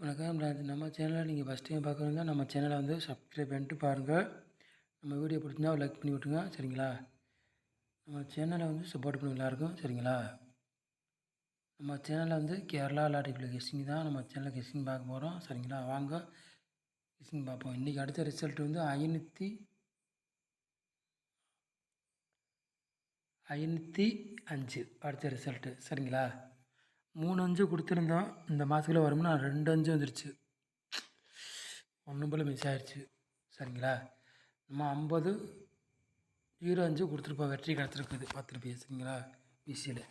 வணக்கம். ராஜ் நம்ம சேனலை நீங்கள் ஃபஸ்ட் டைம் பார்க்குறதா நம்ம சேனலை வந்து சப்ஸ்கிரைப் பண்ணிட்டு பாருங்கள் நம்ம வீடியோ பிடிச்சிருந்தா லைக் பண்ணி விட்டுருங்க. சரிங்களா? நம்ம சேனலை வந்து சப்போர்ட் பண்ணி எல்லாருக்கும் சரிங்களா? நம்ம சேனலில் வந்து கேரளா லாட்டிக்குள்ள கெஸ்டிங் தான். நம்ம சேனலில் கெஸ்டிங் பார்க்க போகிறோம் சரிங்களா? வாங்க. கெஸ்டிங் பார்ப்போம். இன்றைக்கி அடுத்த ரிசல்ட் வந்து ஐநூற்றி ஐநூற்றி அஞ்சு. அடுத்த ரிசல்ட்டு சரிங்களா? மூணு அஞ்சு கொடுத்துருந்தோம் இந்த மாதத்துல வரும்னா ரெண்டு அஞ்சு வந்துருச்சு. ஒன்றும் போல் மிஸ் ஆயிடுச்சு சரிங்களா? நம்ம ஐம்பது ஜீரோ அஞ்சு கொடுத்துருப்போம். வெற்றி கிடச்சிருக்குது பத்து ரூபாய் சரிங்களா? பிசியில்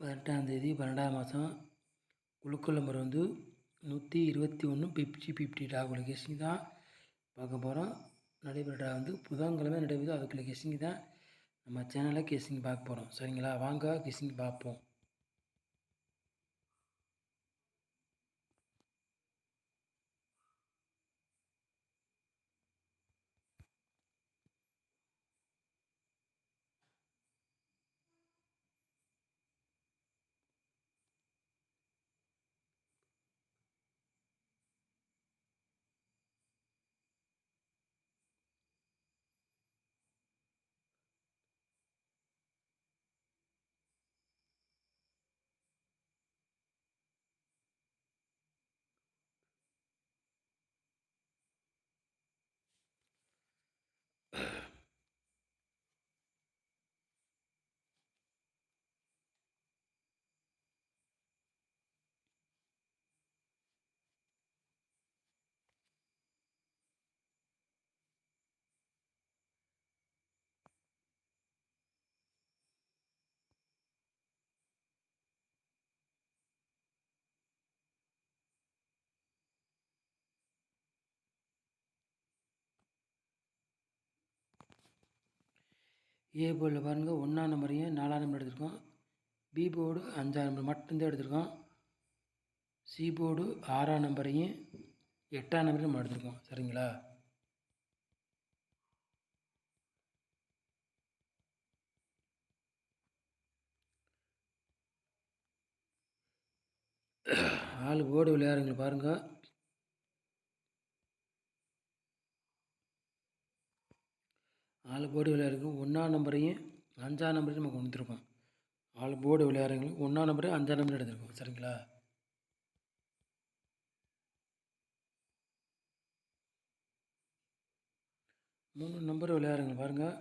பதினெட்டாம் தேதி பன்னெண்டாம் மாதம் குழுக்கள் நம்பர் வந்து நூற்றி இருபத்தி ஒன்று ஃபிஃப்டி ஃபிஃப்டி டாகுல கெஸ்டிங் தான் பார்க்க போகிறோம் நடைபெற வந்து புதன்கிழமை நடைபெறுது. அதுக்குள்ள கெஸ்ஸிங் தான் நம்ம சேனலில் கெஸ்டிங் பார்க்க போகிறோம் சரிங்களா? வாங்க கெஸ்டிங் பார்ப்போம். ஏ போர்டில் பாருங்கள் ஒன்றாம் நம்பரையும் நாலாம் நம்பர் எடுத்திருக்கோம். பி போர்டு அஞ்சாம் நம்பர் மட்டும்தான் எடுத்திருக்கோம். சி போர்டு ஆறாம் நம்பரையும் எட்டாம் நம்பரையும் நம்ம எடுத்திருக்கோம். சரிங்களா? ஆள் போர்டு விளையாடுங்களை பாருங்கள் நாலு போர்டு விளையாடுறதுக்கு ஒன்றாம் நம்பரையும் அஞ்சாம் நம்பரையும் நம்ம கொடுத்துருக்கோம் வந்துருக்கோம் நாலு போர்டு விளையாடுறவங்களுக்கு ஒன்றாம் நம்பரையும் அஞ்சாம் நம்பர் எடுத்துருக்கோம். சரிங்களா? மூணு நம்பர் விளையாடுங்க பாருங்கள்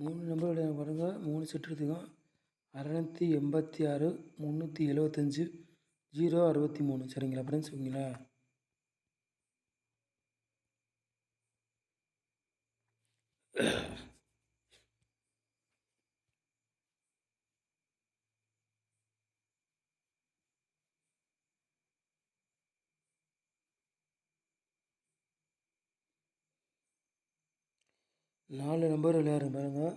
மூணு நம்பர் விளையாட பாருங்கள் மூணு செட்டு எடுத்துக்கோம் அறநூற்றி எண்பத்தி ஆறு முந்நூற்றி எழுவத்தஞ்சு ஜீரோ அறுபத்தி மூணு சரிங்களா ஃப்ரெண்ட்ஸ் ஓகேங்களா? நாலு நம்பர் விளையாடுறேன் பாருங்கள்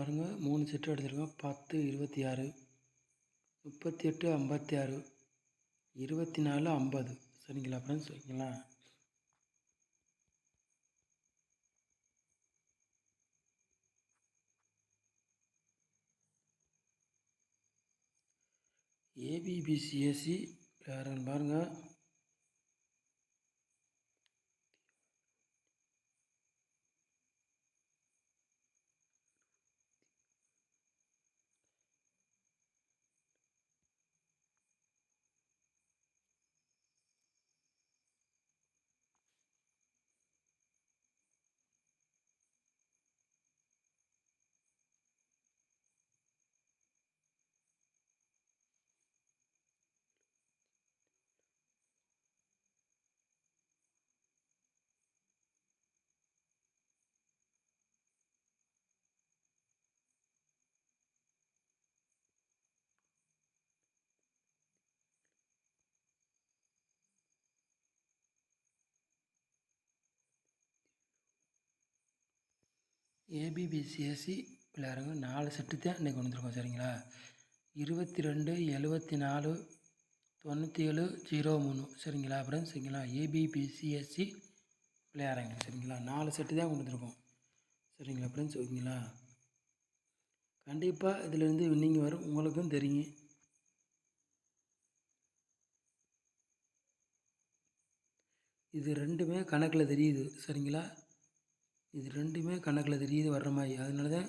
பாருங்கள் மூணு செட்டு எடுத்துருக்கோம். பத்து இருபத்தி ஆறு. முப்பத்தி எட்டு ஐம்பத்தி ஆறு. இருபத்தி நாலு ஐம்பது. சரிங்களா ஃப்ரெண்ட்ஸ் ஓகேங்களா ஏபிபிசிஎஸ்சி யாருன்னு பாருங்கள் ஏபிபிசிஎஸ்சி விளையாடுறவங்க நாலு செட்டு தான் இன்றைக்கி வந்துருக்கோம் சரிங்களா? இருபத்தி ரெண்டு எழுபத்தி நாலு தொண்ணூற்றி ஏழு ஜீரோ மூணு சரிங்களா அப்புறம் சரிங்களா ஏபிபிசிஎஸ்சி விளையாடுறாங்க சரிங்களா? நாலு செட்டு தான் கொண்டு சரிங்களா ஃப்ரெண்ட்ஸ் ஓகேங்களா கண்டிப்பாக இதிலேருந்து வின்னிங் வரும் உங்களுக்கும் தெரியும். இது ரெண்டுமே கணக்கில் தெரியுது சரிங்களா? இது ரெண்டுமே கணக்கில் தெரியுது வர்ற மாதிரி. அதனால தான்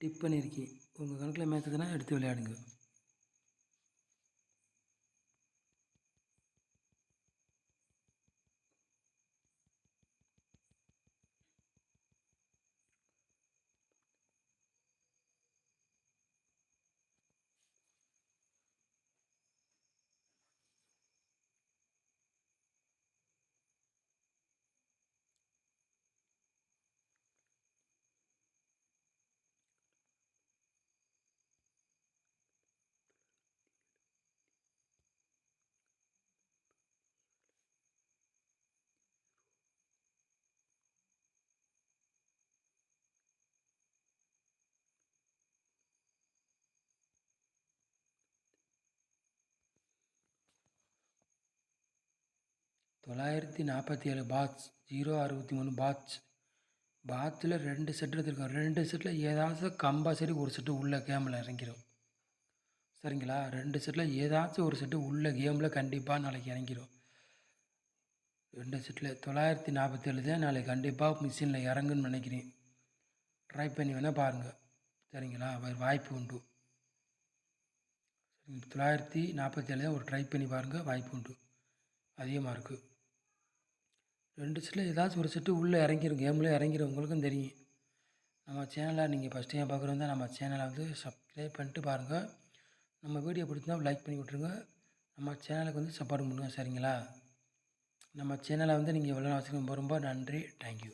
டிப் பண்ணியிருக்கேன் உங்கள் கணக்கில் மேட்சதுன்னா எடுத்து விளையாடுங்க. தொள்ளாயிரத்தி நாற்பத்தி ஏழு பாட்ச் ஜீரோ அறுபத்தி மூணு பாட்ச் பாத்தில் ரெண்டு செட் எடுத்துருக்கோம் ரெண்டு செட்டில் ஏதாச்சும் கம்பல்சரி ஒரு செட்டு உள்ளே கேமில் இறங்கிடும் சரிங்களா? ரெண்டு செட்டில் ஏதாச்சும் ஒரு செட்டு உள்ளே கேமில் கண்டிப்பாக நாளைக்கு இறங்கிடும் ரெண்டு செட்டில் தொள்ளாயிரத்தி நாற்பத்தி ஏழு தான் நாளைக்கு கண்டிப்பாக மிஷினில் இறங்குன்னு நினைக்கிறேன். ட்ரை பண்ணி வேணால் பாருங்கள் சரிங்களா? வாய்ப்பு உண்டு. தொள்ளாயிரத்தி நாற்பத்தி ஏழு தான் ஒரு ட்ரை பண்ணி பாருங்கள் வாய்ப்பு உண்டு. அதிகமாக இருக்குது ரெண்டு செட்டில் ஏதாச்சும் ஒரு செட்டு உள்ளே இறங்கிடும் கேமில் இறங்கிறவங்களுக்கும் தெரியும். நம்ம சேனலை நீங்கள் ஃபஸ்ட் டைம் பார்க்குறவங்க நம்ம சேனலை வந்து சப்ஸ்கிரைப் பண்ணிட்டு பாருங்கள் நம்ம வீடியோ பிடிச்சிருந்தா லைக் பண்ணி விட்ருங்க நம்ம சேனலுக்கு வந்து சப்போர்ட் பண்ணுங்கள் சரிங்களா? நம்ம சேனலை வந்து நீங்கள் எவ்வளோ வச்சுக்கணும் ரொம்ப ரொம்ப நன்றி. தேங்க்யூ